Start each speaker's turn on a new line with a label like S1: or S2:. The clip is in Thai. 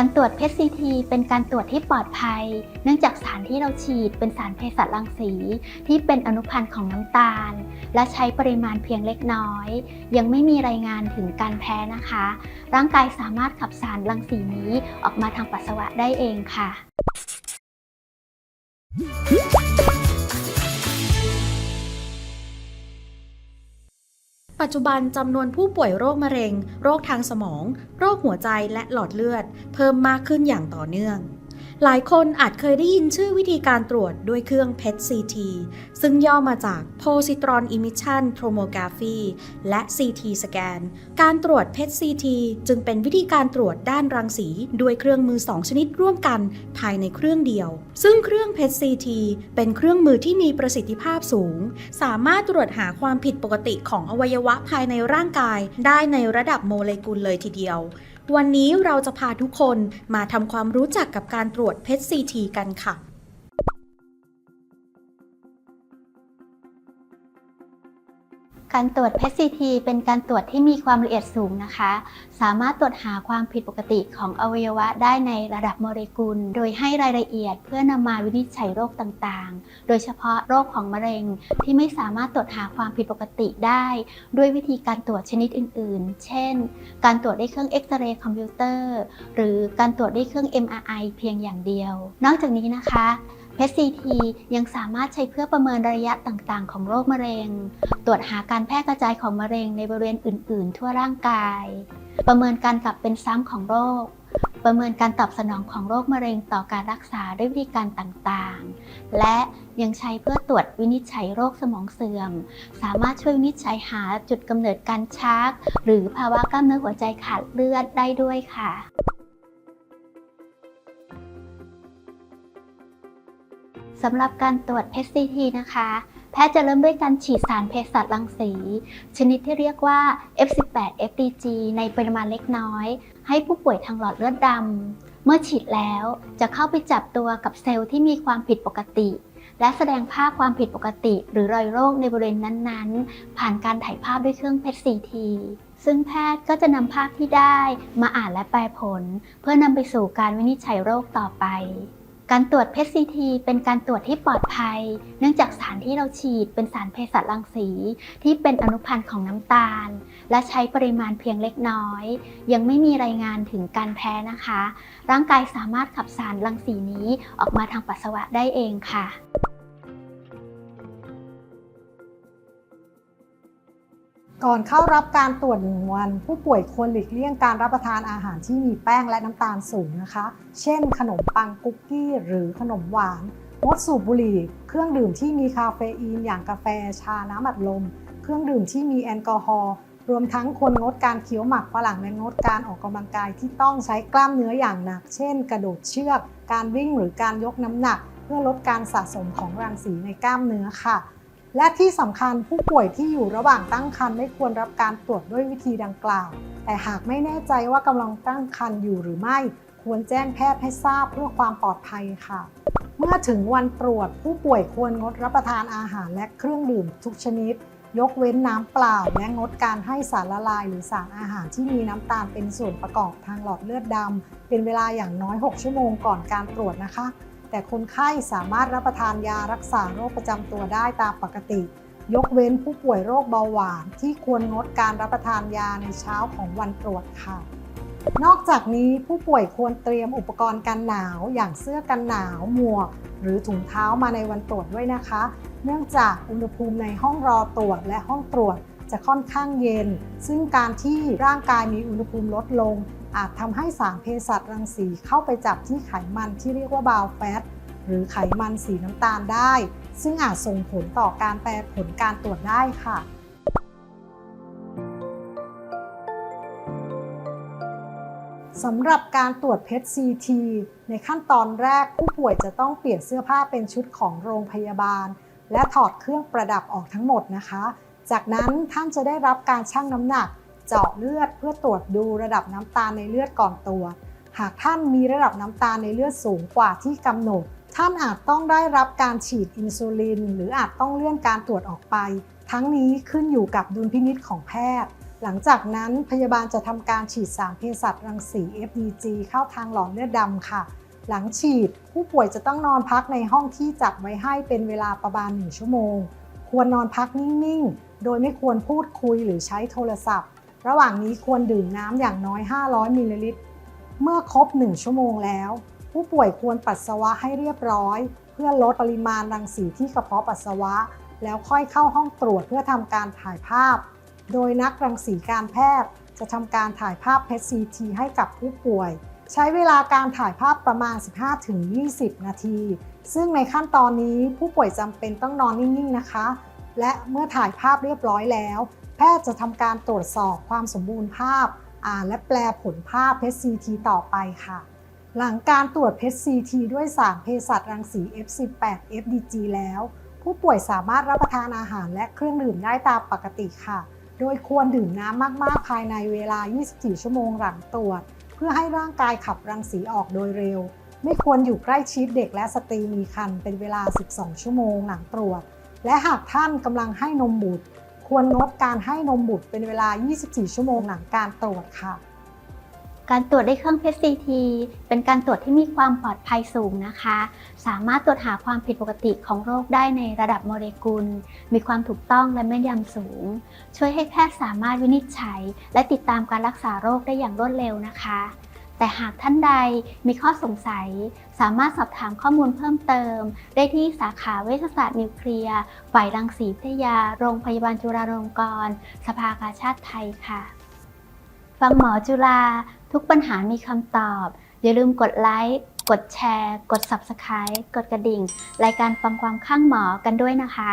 S1: การตรวจเพชรซีทีเป็นการตรวจที่ปลอดภัย เนื่องจากสารที่เราฉีดเป็นสารเภสัชรังสี ที่เป็นอนุพันธ์ของน้ำตาล และใช้ปริมาณเพียงเล็กน้อย ยังไม่มีรายงานถึงการแพ้นะคะ ร่างกายสามารถขับสารรังสีนี้ออกมาทางปัสสาวะได้เองค่ะ
S2: ปัจจุบันจำนวนผู้ป่วยโรคมะเร็ง โรคทางสมอง โรคหัวใจและหลอดเลือด เพิ่มมากขึ้นอย่างต่อเนื่อง หลายคนอาจเคยได้ยินชื่อวิธีการตรวจด้วยเครื่อง PET-CT ซึ่งย่อมาจาก Positron Emission Tomography และ CT Scan การตรวจ PET-CT จึงเป็นวิธีการตรวจด้านรังสีด้วยเครื่องมือ 2 ชนิดร่วมกันภายในเครื่องเดียว ซึ่งเครื่อง PET-CT เป็นเครื่องมือที่มีประสิทธิภาพสูง สามารถตรวจหาความผิดปกติของอวัยวะภายในร่างกาย ได้ในระดับโมเลกุลเลยทีเดียว วันนี้เราจะพาทุกคนมาทำความรู้จักกับการตรวจเพชร CT กันค่ะ
S1: การตรวจเพชรซีทีเป็นการตรวจที่มีความละเอียดสูงนะคะ สามารถตรวจหาความผิดปกติของอวัยวะได้ในระดับโมเลกุล โดยให้รายละเอียดเพื่อนำมาวินิจฉัยโรคต่างๆ โดยเฉพาะโรคของมะเร็งที่ไม่สามารถตรวจหาความผิดปกติได้ ด้วยวิธีการตรวจชนิดอื่นๆ เช่น การตรวจด้วยเครื่องเอ็กซเรย์คอมพิวเตอร์ หรือการตรวจด้วยเครื่อง MRI เพียงอย่างเดียว นอกจากนี้นะคะ PET-CT ยังสามารถใช้เพื่อประเมินระยะต่างๆ ของโรคมะเร็ง ตรวจหาการแพร่กระจายของมะเร็งในบริเวณอื่น ๆ ทั่วร่างกาย ประเมินการกลับเป็นซ้ำของโรค ประเมินการตอบสนองของโรคมะเร็งต่อการรักษาด้วยวิธีการต่างๆ และยังใช้เพื่อตรวจวินิจฉัยโรคสมองเสื่อม สามารถช่วยวินิจฉัยหาจุดกำเนิดการชัก หรือภาวะกล้ามเนื้อหัวใจขาดเลือดได้ด้วยค่ะ สำหรับการตรวจ PET-CT นะคะ แพทย์จะเริ่มด้วยการฉีดสารเภสัชรังสี ชนิดที่เรียกว่า F18 FDG ในปริมาณเล็กน้อย ให้ผู้ป่วยทางหลอดเลือดดำ เมื่อฉีดแล้วจะเข้าไปจับตัวกับเซลล์ที่มีความผิดปกติ และแสดงภาพความผิดปกติ หรือรอยโรคในบริเวณนั้นๆ ผ่านการถ่ายภาพด้วยเครื่อง PET-CT ซึ่งแพทย์ก็จะนำภาพที่ได้มาอ่านและแปลผล เพื่อนำไปสู่การวินิจฉัยโรคต่อไป การตรวจเพสซีทีเป็นการตรวจที่ปลอดภัย เนื่องจากสารที่เราฉีดเป็นสารเภสัชรังสี ที่เป็นอนุพันธ์ของน้ำตาล และใช้ปริมาณเพียงเล็กน้อย ยังไม่มีรายงานถึงการแพ้นะคะ ร่างกายสามารถขับสารรังสีนี้ออกมาทางปัสสาวะได้เองค่ะ
S3: ก่อนเข้ารับการตรวจหนึ่งวัน ผู้ป่วยควรหลีกเลี่ยงการรับประทานอาหารที่มีแป้งและน้ำตาลสูงนะคะ เช่น ขนมปังคุกกี้ หรือขนมหวานงดสูบบุหรี่ เครื่องดื่มที่มีคาเฟอีนอย่างกาแฟ ชา น้ำอัดลม เครื่องดื่มที่มีแอลกอฮอล์รวมทั้งควรงดการเคี้ยวหมักฝรั่งและงดการออกกำลังกายที่ต้องใช้กล้ามเนื้ออย่างหนัก เช่น กระโดดเชือก การวิ่งหรือการยกน้ำหนัก เพื่อลดการสะสมของรังสีในกล้ามเนื้อค่ะ และที่สำคัญผู้ป่วยที่อยู่ระหว่างตั้งครรภ์ไม่ควรรับการตรวจด้วยวิธีดังกล่าว แต่หากไม่แน่ใจว่ากำลังตั้งครรภ์อยู่หรือไม่ ควรแจ้งแพทย์ให้ทราบเพื่อความปลอดภัยค่ะ เมื่อถึงวันตรวจผู้ป่วยควรงดรับประทานอาหารและเครื่องดื่มทุกชนิด ยกเว้นน้ำเปล่า และงดการให้สารละลาย หรือสารอาหารที่มีน้ำตาลเป็นส่วนประกอบทางหลอดเลือดดำเป็นเวลาอย่างน้อย 6 ชั่วโมงก่อนการตรวจนะคะ แต่คนไข้สามารถรับประทานยารักษาโรคประจำตัวได้ตามปกติ ยกเว้นผู้ป่วยโรคเบาหวาน ที่ควรงดการรับประทานยาในเช้าของวันตรวจค่ะ นอกจากนี้ผู้ป่วยควรเตรียมอุปกรณ์กันหนาว อย่างเสื้อกันหนาวหมวก หรือถุงเท้ามาในวันตรวจด้วยนะคะ เนื่องจากอุณหภูมิในห้องรอตรวจและห้องตรวจจะค่อนข้างเย็น ซึ่งการที่ร่างกายมีอุณหภูมิลดลง อาจทำให้สารเภสัชรังสีเข้าไปจับที่ไขมันที่เรียกว่าบาวแฟตหรือไขมันสีน้ำตาลได้ ซึ่งอาจส่งผลต่อการแปรผลการตรวจได้ค่ะสำหรับการตรวจเพช CT ในขั้นตอนแรกผู้ป่วยจะต้องเปลี่ยนเสื้อผ้าเป็นชุดของโรงพยาบาล และถอดเครื่องประดับออกทั้งหมดนะคะ จากนั้นท่านจะได้รับการชั่งน้ำหนัก เจาะเลือดเพื่อตรวจดูระดับน้ำตาลในเลือดก่อนตรวหากท่านมีระดับน้ำตาลในเลือดสูงกว่าที่กำหนด ท่านอาจต้องได้รับการฉีดอินซูลิน หรืออาจต้องเลื่อนการตรวจออกไป ทั้งนี้ขึ้นอยู่กับดุลพินิจของแพทย์ หลังจากนั้นพยาบาลจะทำการฉีดสารเภสัชรังสี FDG เข้าทางหลอดเลือดดำค่ะ หลังฉีด ผู้ป่วยจะต้องนอนพักในห้องที่จัดไว้ให้เป็นเวลาประมาณ 1 ชั่วโมง ควรนอนพักนิ่งๆโดยไม่ควรพูดคุยหรือใช้โทรศัพท์ ระหว่างนี้ควรดื่มน้ำอย่างน้อย 500 มิลลิลิตร เมื่อครบ 1 ชั่วโมงแล้ว ผู้ป่วยควรปัสสาวะให้เรียบร้อย เพื่อลดปริมาณรังสีที่กระเพาะปัสสาวะ แล้วค่อยเข้าห้องตรวจเพื่อทำการถ่ายภาพ โดยนักรังสีการแพทย์ จะทำการถ่ายภาพ PET-CT ให้กับผู้ป่วย ใช้เวลาการถ่ายภาพประมาณ 15-20 นาที ซึ่งในขั้นตอนนี้ผู้ป่วยจำเป็นต้องนอนนิ่งๆนะคะ และเมื่อถ่ายภาพเรียบร้อยแล้ว แพทย์จะทำการตรวจสอบความสมบูรณ์ภาพ อ่านและแปลผลภาพ PET-CT ต่อไปค่ะ หลังการตรวจ PET-CT ด้วยสารเภสัชรังสี F18 FDG แล้ว ผู้ป่วยสามารถรับประทานอาหารและเครื่องดื่มได้ตามปกติค่ะ โดยควรดื่มน้ำมากๆ ภายในเวลา 24 ชั่วโมงหลังตรวจ เพื่อให้ร่างกายขับรังสีออกโดยเร็ว ไม่ควรอยู่ใกล้ชิดเด็กและสตรีมีครรภ์เป็นเวลา 12 ชั่วโมงหลังตรวจ และหากท่านกำลังให้นมบุตร ควรงดการให้นมบุตรเป็นเวลา 24 ชั่วโมงหลังการตรวจค่ะ
S1: การตรวจด้วยเครื่อง PET-CT เป็นการตรวจที่มีความปลอดภัยสูงนะคะ สามารถตรวจหาความผิดปกติของโรคได้ในระดับโมเลกุล มีความถูกต้องและแม่นยำสูง ช่วยให้แพทย์สามารถวินิจฉัย และติดตามการรักษาโรคได้อย่างรวดเร็วนะคะ แต่หากท่านใดมีข้อสงสัย สามารถสอบถามข้อมูลเพิ่มเติม ได้ที่สาขาเวชศาสตร์นิวเคลียร์ฝ่ายรังสีวิทยา โรงพยาบาลจุฬาลงกรณ์สภากาชาติไทยค่ะ ฟังหมอจุฬาทุกปัญหามีคำตอบ อย่าลืมกดไลค์กดแชร์ กด Subscribe กดกระดิ่ง รายการฟังความข้างหมอกันด้วยนะคะ